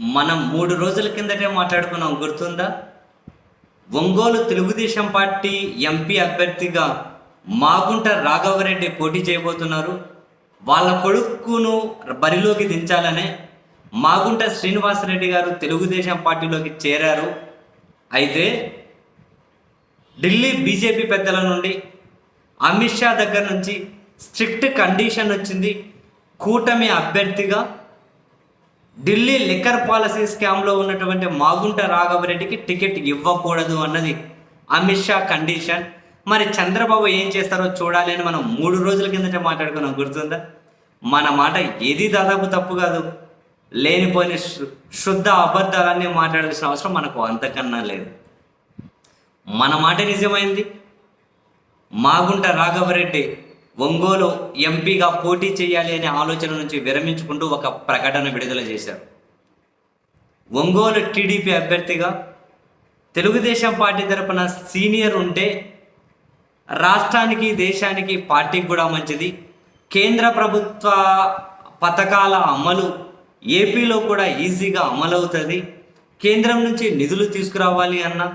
మనం మూడు రోజుల కిందటే మాట్లాడుకున్నాం గుర్తుందా? ఒంగోలు తెలుగుదేశం పార్టీ ఎంపీ అభ్యర్థిగా మాగుంట రాఘవరెడ్డి పోటీ చేయబోతున్నారు. వాళ్ళ కొడుకును బరిలోకి దించాలనే మాగుంట శ్రీనివాసరెడ్డి గారు తెలుగుదేశం పార్టీలోకి చేరారు. అయితే ఢిల్లీ బీజేపీ పెద్దల నుండి అమిత్ షా దగ్గర నుంచి స్ట్రిక్ట్ కండిషన్ వచ్చింది. కూటమి అభ్యర్థిగా ఢిల్లీ లిక్కర్ పాలసీ స్కామ్లో ఉన్నటువంటి మాగుంట రాఘవరెడ్డికి టికెట్ ఇవ్వకూడదు అన్నది అమిత్ షా కండిషన్. మరి చంద్రబాబు ఏం చేస్తారో చూడాలి అని మనం మూడు రోజుల కిందట మాట్లాడుకున్నాం గుర్తుందా? మన మాట ఏది దాదాపు తప్పు కాదు. లేనిపోయిన శుద్ధ అబద్ధాలన్నీ మాట్లాడాల్సిన అవసరం మనకు అంతకన్నా లేదు. మన మాట నిజమైంది. మాగుంట రాఘవరెడ్డి ఒంగోలు ఎంపీగా పోటీ చేయాలి అనే ఆలోచన నుంచి విరమించుకుంటూ ఒక ప్రకటన విడుదల చేశారు. ఒంగోలు టీడీపీ అభ్యర్థిగా తెలుగుదేశం పార్టీ తరపున సీనియర్ ఉంటే రాష్ట్రానికి దేశానికి పార్టీకి కూడా మంచిది. కేంద్ర ప్రభుత్వ పథకాల అమలు ఏపీలో కూడా ఈజీగా అమలవుతుంది. కేంద్రం నుంచి నిధులు తీసుకురావాలి అన్నా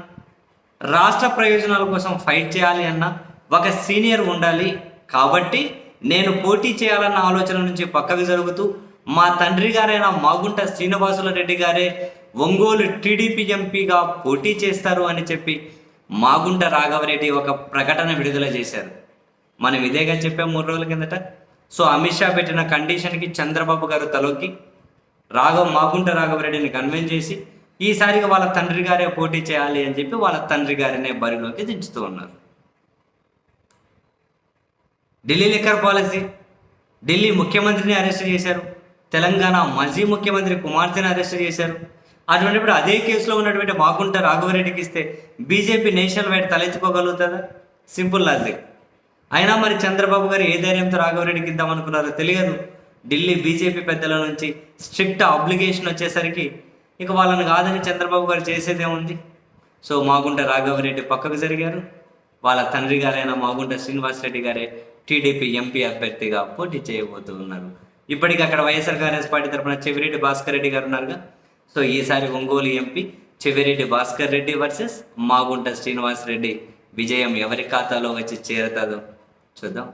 రాష్ట్ర ప్రయోజనాల కోసం ఫైట్ చేయాలి అన్న ఒక సీనియర్ ఉండాలి. కాబట్టి నేను పోటీ చేయాలన్న ఆలోచన నుంచి పక్కకు జరుగుతూ మా తండ్రి గారైన మాగుంట శ్రీనివాసుల రెడ్డి గారే ఒంగోలు టీడీపీ ఎంపీగా పోటీ చేస్తారు అని చెప్పి మాగుంట రాఘవరెడ్డి ఒక ప్రకటన విడుదల చేశారు. మనం ఇదేగా చెప్పాం మూడు రోజుల కిందట. సో అమిత్ షా పెట్టిన కండిషన్కి చంద్రబాబు గారు తలొక్కి రాఘవ మాగుంట రాఘవరెడ్డిని కన్విన్స్ చేసి ఈసారిగా వాళ్ళ తండ్రి గారే పోటీ చేయాలి అని చెప్పి వాళ్ళ తండ్రి గారినే బరిలోకి దించుతూ ఉన్నారు. Delhi liquor policy. ఢిల్లీ ముఖ్యమంత్రిని అరెస్ట్ చేశారు. తెలంగాణ మాజీ ముఖ్యమంత్రి కుమార్తెను అరెస్ట్ చేశారు. అటువంటిప్పుడు అదే కేసులో ఉన్నటువంటి మాగుంట రాఘవరెడ్డికి ఇస్తే BJP national wide తలెత్తుకోగలుగుతుందా? Simple logic. అయినా మరి చంద్రబాబు గారు ఏ ధైర్యంతో రాఘవరెడ్డికి ఇద్దామనుకున్నారో తెలియదు. ఢిల్లీ బీజేపీ పెద్దల నుంచి స్ట్రిక్ట్ అబ్లిగేషన్ వచ్చేసరికి ఇక వాళ్ళని కాదని చంద్రబాబు గారు చేసేదేముంది? సో మాగుంట రాఘవరెడ్డి పక్కకు జరిగారు. వాళ్ళ తండ్రి గారైన మాగుంట శ్రీనివాసరెడ్డి గారే టీడీపీ ఎంపీ అభ్యర్థిగా పోటీ చేయబోతూ ఉన్నారు ఇప్పటికి అక్కడ వైఎస్ఆర్ కాంగ్రెస్ పార్టీ తరఫున చెవిరెడ్డి భాస్కర్ రెడ్డి గారు ఉన్నారుగా. సో ఈసారి ఒంగోలు ఎంపీ చెవిరెడ్డి భాస్కర్ రెడ్డి వర్సెస్ మాగుంట శ్రీనివాస్ రెడ్డి విజయం ఎవరి ఖాతాలో వచ్చి చేరుతుందో చూద్దాం.